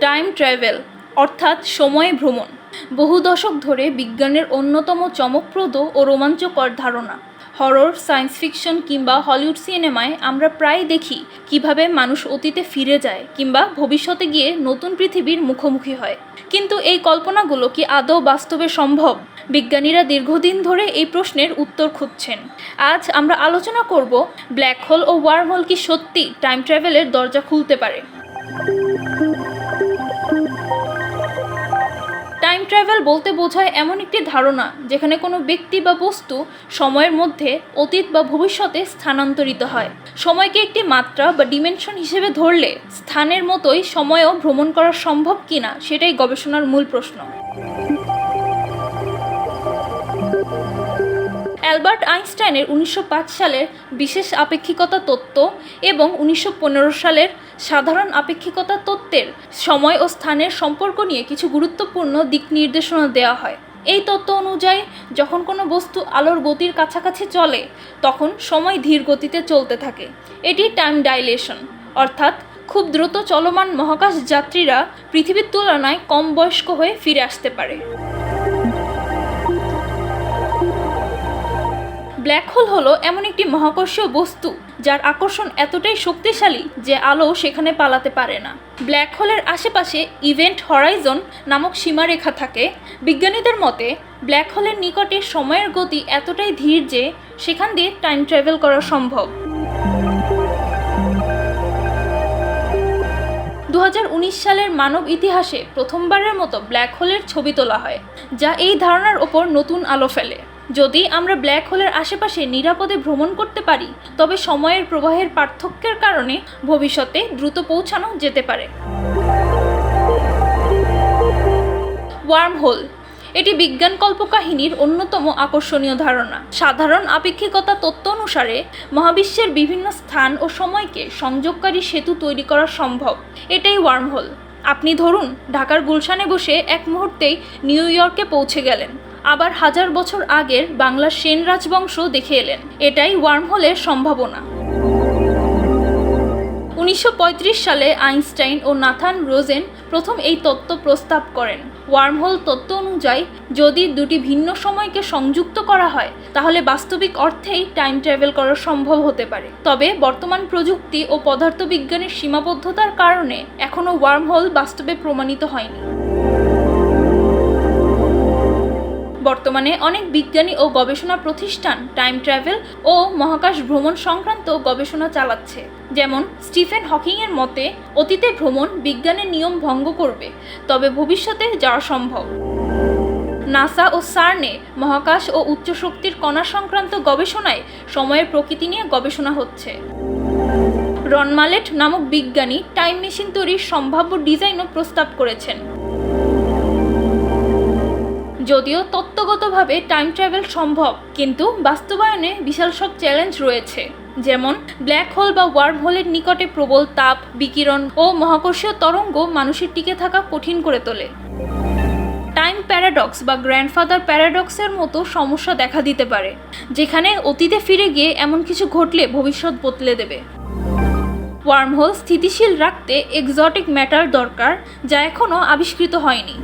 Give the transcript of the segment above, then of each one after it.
Time travel অর্থাৎ সময় ভ্রমণ। বহু দশক ধরে বিজ্ঞানের অন্যতম চমকপ্রদ ও রোমাঞ্চকর ধারণা। হরর সায়েন্স ফিকশন কিংবা হলিউড সিনেমায় আমরা প্রায় দেখি কীভাবে মানুষ অতীতে ফিরে যায় কিংবা ভবিষ্যতে গিয়ে নতুন পৃথিবীর মুখোমুখি হয়। কিন্তু এই কল্পনাগুলো কি আদৌ বাস্তবে সম্ভব? বিজ্ঞানীরা দীর্ঘদিন ধরে এই প্রশ্নের উত্তর খুঁজছেন। আজ আমরা আলোচনা করব, ব্ল্যাক হোল ও ওয়ার্ম হোল কি সত্যি টাইম ট্রাভেলের দরজা খুলতে পারে? টাইম ট্রাভেল বলতে বোঝায় এমন একটি ধারণা, যেখানে কোনো ব্যক্তি বা বস্তু সময়ের মধ্যে অতীত বা ভবিষ্যতে স্থানান্তরিত হয়। সময়কে একটি মাত্রা বা ডিমেনশন হিসেবে ধরলে স্থানের মতোই সময়ও ভ্রমণ করা সম্ভব কিনা সেটাই গবেষণার মূল প্রশ্ন। অ্যালবার্ট আইনস্টাইনের উনিশশো পাঁচ সালের বিশেষ আপেক্ষিকতা তত্ত্ব এবং উনিশশো পনেরো সালের সাধারণ আপেক্ষিকতা তত্ত্বের সময় ও স্থানের সম্পর্ক নিয়ে কিছু গুরুত্বপূর্ণ দিক নির্দেশনা দেওয়া হয়। এই তত্ত্ব অনুযায়ী, যখন কোনো বস্তু আলোর গতির কাছাকাছি চলে, তখন সময় ধীর গতিতে চলতে থাকে। এটি টাইম ডাইলেশন, অর্থাৎ খুব দ্রুত চলমান মহাকাশ যাত্রীরা পৃথিবীর তুলনায় কম বয়স্ক হয়ে ফিরে আসতে পারে। ব্ল্যাক হোল হলো এমন একটি মহাকর্ষীয় বস্তু যার আকর্ষণ এতটাই শক্তিশালী যে আলো সেখানে পালাতে পারে না। ব্ল্যাক হোলের আশেপাশে ইভেন্ট হরাইজন নামক সীমারেখা থাকে। বিজ্ঞানীদের মতে, ব্ল্যাক হোলের নিকটে সময়ের গতি এতটাই ধীর যে সেখান দিয়ে টাইম ট্রাভেল করা সম্ভব। দু হাজার উনিশ সালের মানব ইতিহাসে প্রথমবারের মতো ব্ল্যাক হোলের ছবি তোলা হয়, যা এই ধারণার ওপর নতুন আলো ফেলে। যদি আমরা ব্ল্যাক হোলের আশেপাশে নিরাপদে ভ্রমণ করতে পারি, তবে সময়ের প্রবাহের পার্থক্যের কারণে ভবিষ্যতে দ্রুত পৌঁছানো যেতে পারে। ওয়ার্ম হোল এটি বিজ্ঞান কল্পকাহিনীর অন্যতম আকর্ষণীয় ধারণা। সাধারণ আপেক্ষিকতা তত্ত্ব অনুসারে, মহাবিশ্বের বিভিন্ন স্থান ও সময়কে সংযোগকারী সেতু তৈরি করা সম্ভব। এটাই ওয়ার্ম হোল আপনি ধরুন, ঢাকার গুলশানে বসে এক মুহূর্তেই নিউ ইয়র্কে পৌঁছে গেলেন। আবার হাজার বছর আগের বাংলার সেন রাজবংশ দেখে এলেন। এটাই ওয়ার্মহোলের সম্ভাবনা। উনিশশো পঁয়ত্রিশ সালে আইনস্টাইন ও নাথান রোজেন প্রথম এই তত্ত্ব প্রস্তাব করেন। ওয়ার্মহোল তত্ত্ব অনুযায়ী, যদি দুটি ভিন্ন সময়কে সংযুক্ত করা হয়, তাহলে বাস্তবিক অর্থেই টাইম ট্রাভেল করা সম্ভব হতে পারে। তবে বর্তমান প্রযুক্তি ও পদার্থবিজ্ঞানের সীমাবদ্ধতার কারণে এখনও ওয়ার্মহোল বাস্তবে প্রমাণিত হয়নি। বর্তমানে অনেক বিজ্ঞানী ও গবেষণা প্রতিষ্ঠান, টাইম ট্রাভেল ও মহাকাশ ভ্রমণ সংক্রান্ত গবেষণা চালাচ্ছে। যেমন, স্টিফেন হকিংয়ের মতে, অতীতে ভ্রমণ বিজ্ঞানের নিয়ম ভঙ্গ করবে, তবে ভবিষ্যতে যাওয়া সম্ভব। নাসা ও সার্নে মহাকাশ ও উচ্চ শক্তির কণা সংক্রান্ত গবেষণায় সময়ের প্রকৃতি নিয়ে গবেষণা হচ্ছে। রনমালেট নামক বিজ্ঞানী টাইম মেশিন তৈরির সম্ভাব্য ডিজাইনও প্রস্তাব করেছেন। যদিও তত্ত্বগতভাবে টাইম ট্রাভেল সম্ভব, কিন্তু বাস্তবায়নে বিশাল সব চ্যালেঞ্জ রয়েছে। যেমন ব্ল্যাক হোল বা ওয়ার্ম হোলের নিকটে প্রবল তাপ, বিকিরণ ও মহাকর্ষীয় তরঙ্গ মানুষের টিকে থাকা কঠিন করে তোলে। টাইম প্যারাডক্স বা গ্র্যান্ডফাদার প্যারাডক্সের মতো সমস্যা দেখা দিতে পারে, যেখানে অতীতে ফিরে গিয়ে এমন কিছু ঘটলে ভবিষ্যৎ বদলে দেবে। ওয়ার্মহোল স্থিতিশীল রাখতে এক্সটিক ম্যাটার দরকার, যা এখনও আবিষ্কৃত হয়নি।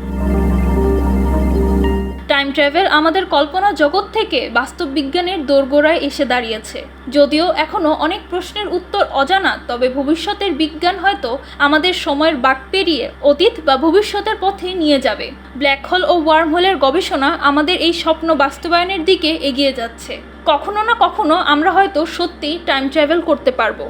ট্রাভেল আমাদের কল্পনা জগৎ থেকে বাস্তব বিজ্ঞানের দোরগোড়ায় এসে দাঁড়িয়েছে। যদিও এখনও অনেক প্রশ্নের উত্তর অজানা, তবে ভবিষ্যতের বিজ্ঞান হয়তো আমাদের সময়ের বাক পেরিয়ে অতীত বা ভবিষ্যতের পথে নিয়ে যাবে। ব্ল্যাক হোল ও ওয়ার্ম হোলের গবেষণা আমাদের এই স্বপ্ন বাস্তবায়নের দিকে এগিয়ে যাচ্ছে। কখনো না কখনো আমরা হয়তো সত্যিই টাইম ট্রাভেল করতে পারব।